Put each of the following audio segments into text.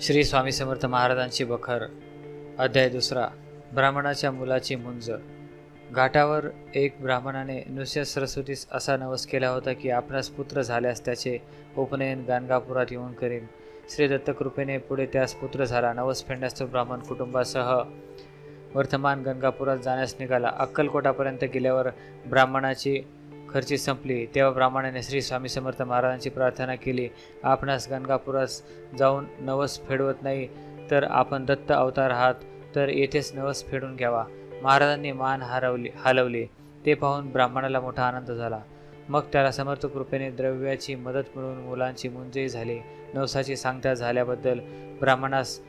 श्री स्वामी समर्थ महाराजांची बखर अध्याय दुसरा ब्राह्मणाच्या मुलाची मुंज. घाटावर एक ब्राह्मणाने नुसत्या सरस्वतीस असा नवस केला होता की आपणास पुत्र झाल्यास त्याचे उपनयन गाणगापुरात येऊन करीन. श्री दत्तकृपेने पुढे त्यास पुत्र झाला. नवस फेडण्यास तो ब्राह्मण कुटुंबासह वर्तमान गंगापुरात जाण्यास निघाला. अक्कलकोटापर्यंत गेल्यावर ब्राह्मणाची खर्ची संपली. तेव्हा ब्राह्मणाने श्री स्वामी समर्थ महाराजांची प्रार्थना केली. आपणास गंगापुरास जाऊन नवस फेडवत नाही तर आपण दत्त अवतार आहात तर येथेच नवस फेडून घ्यावा. महाराजांनी मान हरवली हलवली. ते पाहून ब्राह्मणाला मोठा आनंद झाला. मग त्याला समर्थ कृपेने द्रव्याची मदत मिळून मुलांची मुंजही झाली. नवसाची सांगता झाल्याबद्दल ब्राह्मणास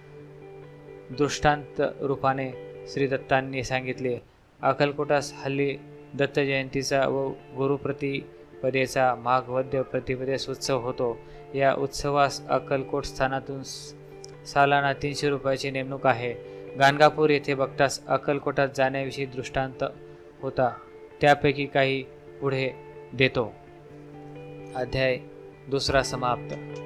दृष्टांत रूपाने श्री दत्तांनी सांगितले. अकलकोटास हल्ली दत्तजयंतीचा व गुरुप्रतिपदेचा माघवद्य प्रतिपदेस उत्सव होतो. या उत्सवास अक्कलकोट स्थानातून सालाना तीनशे रुपयाची नेमणूक आहे. गाणगापूर येथे बघताच अक्कलकोटात जाण्याविषयी दृष्टांत होता. त्यापैकी काही पुढे देतो. अध्याय दुसरा समाप्त.